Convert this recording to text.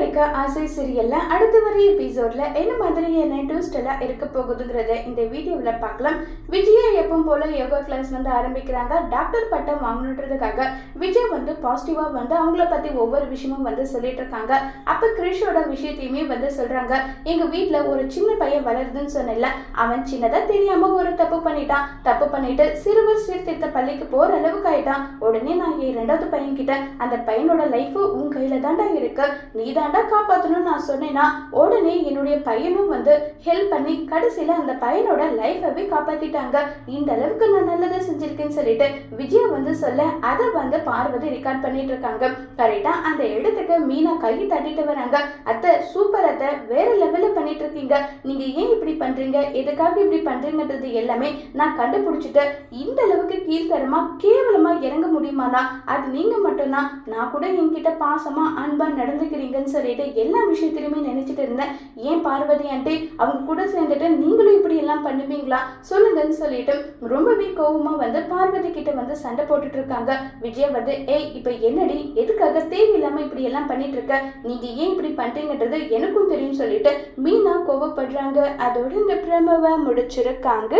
படிக்க ஆசை சீரியல்ல அடுத்து வர எபிசோட்ல என்ன மாதிரியான ட்விஸ்ட் எல்லாம் இருக்க போகுதுங்கிறத இந்த வீடியோவில் பார்க்கலாம். விஜயா எப்பவும் போல யோகா கிளாஸ் வந்து ஆரம்பிக்கிறாங்க. டாக்டர் பட்டம் வாங்கணுன்றதுக்காக விஜய் வந்து பாசிட்டிவா வந்து அவங்கள பத்தி ஒவ்வொரு விஷயமும் வந்து சொல்லிட்டு இருக்காங்க. அப்ப கிரிஷோட விஷயத்தையுமே வந்து சொல்றாங்க. எங்க வீட்ல ஒரு சின்ன பையன் வளருதுன்னு சொன்னேன்ல அவன் சின்னதா தெரியாம ஒரு தப்பு பண்ணிட்டான். தப்பு பண்ணிட்டு சிறுவர் சீர்திருத்த பள்ளிக்கு போற அளவுக்கு ஆயிட்டான். உடனே நான் என் ரெண்டாவது பையன் கிட்ட அந்த பையனோட லைஃப் உன் கையில தாண்டா இருக்கு. நீ தாண்டா காப்பாற்றணும்னு நான் சொன்னேன்னா உடனே என்னுடைய பையனும் வந்து ஹெல்ப் பண்ணி கடைசியில அந்த பையனோட லைஃபவே காப்பாத்திட்டாங்க. இந்த அளவுக்கு நான் நல்லதை செஞ்சிருக்கேன்னு சொல்லிட்டு விஜயா வந்து சொல்ல அதை வந்து பார்வதி ரெக்கார்ட் பண்ணிட்டு இருக்காங்க. கரெக்டா அந்த இடத்துக்கு மீனா கை தட்டிட்டு வராங்க. அத்தை அத்தை வேற லெவல்ல பண்ணிட்டு இருக்கீங்க நீங்க ஏன் இப்படி பண்றீங்க? எதுக்காக இப்படி பண்றீங்கன்றது எல்லாமே நான் கண்டுபிடிச்சிட்டு இந்த அளவுக்கு கீழ்த்தரமா கேவலமா இறங்க முடியுமானா? அது நீங்க மட்டும்தான். நான் கூட என்கிட்ட பாசமா அன்பா நடந்துக்கிறீங்கன்னு சொல்லிட்டு எல்லா விஷயத்திலுமே நினைச்சிட்டு இருந்தேன். ஏன் பார்வதி ஆண்டி அவங்க கூட சேர்ந்துட்டு நீங்களும் இப்படி எல்லாம் பண்ணுவீங்களா? சொல்லுங்கன்னு சொல்லிட்டு ரொம்பவே கோவமா வந்து பார்வதி கிட்ட வந்து சண்டை போட்டுட்டு இருக்காங்க விஜயா வந்து ஏய் இப்ப என்னடி? எதுக்காக தேவையில்லாம இப்படி எல்லாம் பண்ணிட்டு இருக்க நீங்க ஏன் இப்படி பண்றீங்கன்றது எனக்கும் தெரியும் சொல்லிட்டு மீனா கோவப்படுறாங்க. அதோட இந்த பிரமவை முடிச்சிருக்காங்க.